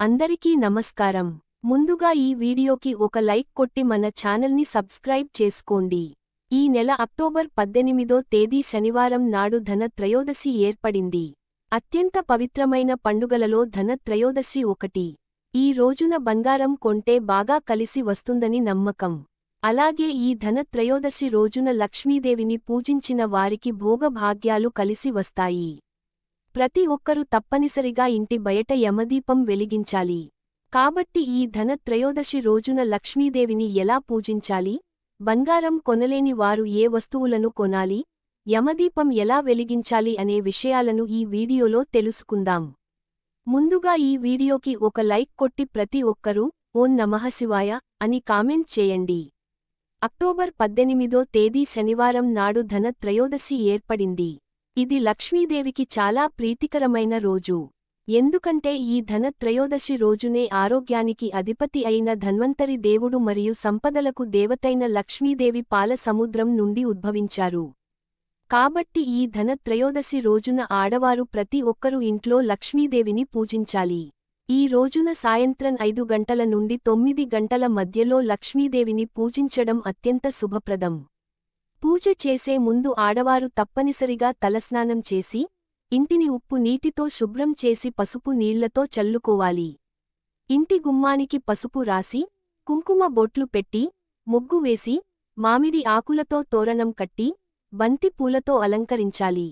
అందరికీ నమస్కారం. ముందుగా ఈ వీడియోకి ఒక లైక్ కొట్టి మన ఛానల్ని సబ్స్క్రైబ్ చేసుకోండి. ఈ నెల అక్టోబర్ పద్దెనిమిదో తేదీ శనివారం నాడు ధన త్రయోదశి ఏర్పడింది. అత్యంత పవిత్రమైన పండుగలలో ధన త్రయోదశి ఒకటి. ఈ రోజున బంగారం కొంటే బాగా కలిసి వస్తుందని నమ్మకం. అలాగే ఈ ధన త్రయోదశి రోజున లక్ష్మీదేవిని పూజించిన వారికి భోగభాగ్యాలు కలిసి వస్తాయి. ప్రతి ఒక్కరూ తప్పనిసరిగా ఇంటి బయట యమదీపం వెలిగించాలి. కాబట్టి ఈ ధన త్రయోదశి రోజున లక్ష్మీదేవిని ఎలా పూజించాలి? బంగారం కొనలేని వారు ఏ వస్తువులను కొనాలి? యమదీపం ఎలా వెలిగించాలి అనే విషయాలను ఈ వీడియోలో తెలుసుకుందాం. ముందుగా ఈ వీడియోకి ఒక లైక్ కొట్టి ప్రతి ఒక్కరూ ఓం నమఃశివాయ అని కామెంట్ చేయండి. అక్టోబర్ పద్దెనిమిదో తేదీ శనివారం నాడు ధన త్రయోదశి ఏర్పడింది. ఇది లక్ష్మీదేవికి చాలా ప్రీతికరమైన రోజు. ఎందుకంటే ఈ ధన త్రయోదశి రోజునే ఆరోగ్యానికి అధిపతి అయిన ధన్వంతరి దేవుడు మరియు సంపదలకు దేవతైన లక్ష్మీదేవి పాల సముద్రం నుండి ఉద్భవించారు. కాబట్టి ఈ ధన త్రయోదశి రోజున ఆడవారు ప్రతి ఒక్కరూ ఇంట్లో లక్ష్మీదేవిని పూజించాలి. ఈ రోజున సాయంత్రం ఐదు గంటల నుండి తొమ్మిది గంటల మధ్యలో లక్ష్మీదేవిని పూజించడం అత్యంత శుభప్రదం. పూజ చేసే ముందు ఆడవారు తప్పనిసరిగా తలస్నానం చేసి ఇంటిని ఉప్పు నీటితో శుభ్రం చేసి పసుపు నీళ్ళతో చల్లుకోవాలి. ఇంటి గుమ్మానికి పసుపు రాసి కుంకుమ బొట్లు పెట్టి ముగ్గు వేసి మామిడి ఆకులతో తోరణం కట్టి బంతి పూలతో అలంకరించాలి.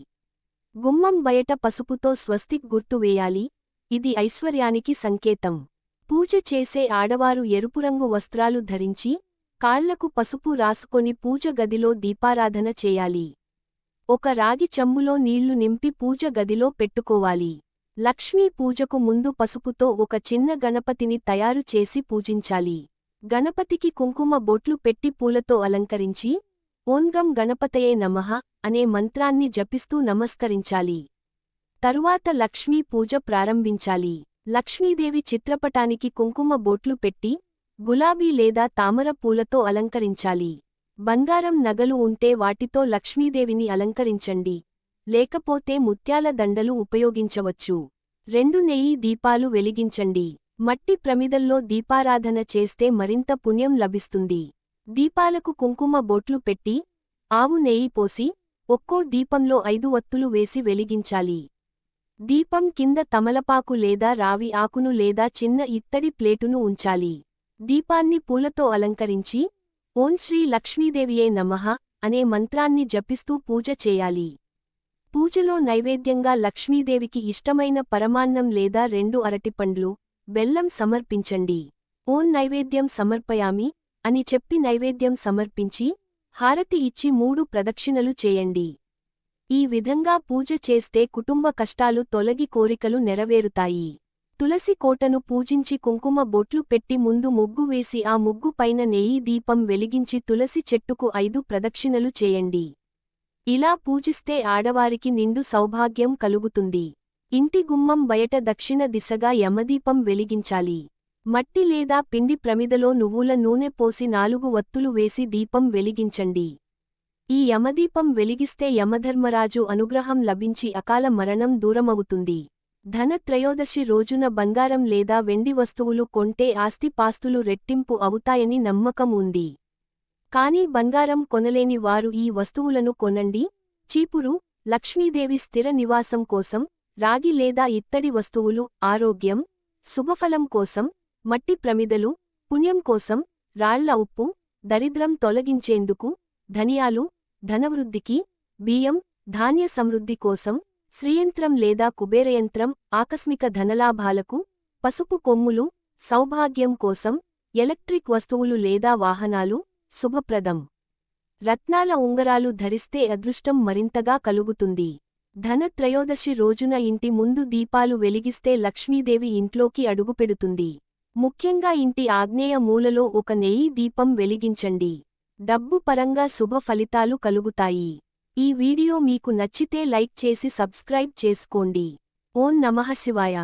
గుమ్మం బయట పసుపుతో స్వస్తిక్ గుర్తు వేయాలి. ఇది ఐశ్వర్యానికి సంకేతం. పూజ చేసే ఆడవారు ఎరుపురంగు వస్త్రాలు ధరించి కాళ్ళకు పసుపు రాసుకొని పూజ గదిలో దీపారాధన చేయాలి. ఒక రాగి చెమ్ములో నీళ్ళు నింపి పూజ గదిలో పెట్టుకోవాలి. లక్ష్మీ పూజకు ముందు పసుపుతో ఒక చిన్న గణపతిని తయారు చేసి పూజించాలి. గణపతికి కుంకుమ బొట్లు పెట్టి పూలతో అలంకరించి ఓన్గం గణపతయే నమః అనే మంత్రాన్ని జపిస్తూ నమస్కరించాలి. తరువాత లక్ష్మీ పూజ ప్రారంభించాలి. లక్ష్మీదేవి చిత్రపటానికి కుంకుమ బొట్లు పెట్టి గులాబీ లేదా తామర పూలతో అలంకరించాలి. బంగారం నగలు ఉంటే వాటితో లక్ష్మీదేవిని అలంకరించండి. లేకపోతే ముత్యాల దండలు ఉపయోగించవచ్చు. రెండు నెయ్యి దీపాలు వెలిగించండి. మట్టి ప్రమిదల్లో దీపారాధన చేస్తే మరింత పుణ్యం లభిస్తుంది. దీపాలకు కుంకుమ బొట్లు పెట్టి ఆవు నెయ్యి పోసి ఒక్కో దీపంలో ఐదు ఒత్తులు వేసి వెలిగించాలి. దీపం కింద తమలపాకు లేదా రావి ఆకును లేదా చిన్న ఇత్తడి ప్లేటును ఉంచాలి. దీపాన్ని పూలతో అలంకరించి ఓం శ్రీ లక్ష్మీదేవియే నమః అనే మంత్రాన్ని జపిస్తూ పూజ చేయాలి. పూజలో నైవేద్యంగా లక్ష్మీదేవికి ఇష్టమైన పరమాన్నం లేదా రెండు అరటిపండ్లు బెల్లం సమర్పించండి. ఓం నైవేద్యం సమర్పయామి అని చెప్పి నైవేద్యం సమర్పించి హారతి ఇచ్చి మూడు ప్రదక్షిణలు చేయండి. ఈ విధంగా పూజ చేస్తే కుటుంబ కష్టాలు తొలగి కోరికలు నెరవేరుతాయి. తులసి కోటను పూజించి కుంకుమ బొట్లు పెట్టి ముందు ముగ్గు వేసి ఆ ముగ్గు పైన నెయ్యి దీపం వెలిగించి తులసి చెట్టుకు ఐదు ప్రదక్షిణలు చేయండి. ఇలా పూజిస్తే ఆడవారికి నిండు సౌభాగ్యం కలుగుతుంది. ఇంటి గుమ్మం బయట దక్షిణ దిశగా యమదీపం వెలిగించాలి. మట్టి లేదా పిండి ప్రమిదలో నువ్వుల నూనె పోసి నాలుగు వత్తులు వేసి దీపం వెలిగించండి. ఈ యమదీపం వెలిగిస్తే యమధర్మరాజు అనుగ్రహం లభించి అకాల మరణం దూరమవుతుంది. ధన త్రయోదశి రోజున బంగారం లేదా వెండి వస్తువులు కొంటే ఆస్తిపాస్తులు రెట్టింపు అవుతాయని నమ్మకం ఉంది. కాని బంగారం కొనలేని వారు ఈ వస్తువులను కొనండి. చీపురు లక్ష్మీదేవి స్థిర నివాసం కోసం రాగి లేదా ఇత్తడి వస్తువులు ఆరోగ్యం శుభఫలం కోసం మట్టి ప్రమిదలు పుణ్యం కోసం రాళ్ళ ఉప్పు దరిద్రం తొలగించేందుకు ధనియాలు ధనవృద్ధికి బియ్యం ధాన్య సమృద్ధి కోసం శ్రీయంత్రం లేదా కుబేరయంత్రం ఆకస్మిక ధనలాభాలకు పసుపు కొమ్ములు సౌభాగ్యం కోసం ఎలక్ట్రిక్ వస్తువులు లేదా వాహనాలు శుభప్రదం. రత్నాల ఉంగరాలు ధరిస్తే అదృష్టం మరింతగా కలుగుతుంది. ధన త్రయోదశి రోజున ఇంటి ముందు దీపాలు వెలిగిస్తే లక్ష్మీదేవి ఇంట్లోకి అడుగుపెడుతుంది. ముఖ్యంగా ఇంటి ఆగ్నేయ మూలలో ఒక నెయ్యి దీపం వెలిగించండి. డబ్బు పరంగా శుభ ఫలితాలు కలుగుతాయి. ఈ వీడియో మీకు నచ్చితే లైక్ చేసి సబ్స్క్రైబ్ చేసుకోండి. ఓం నమః శివాయ.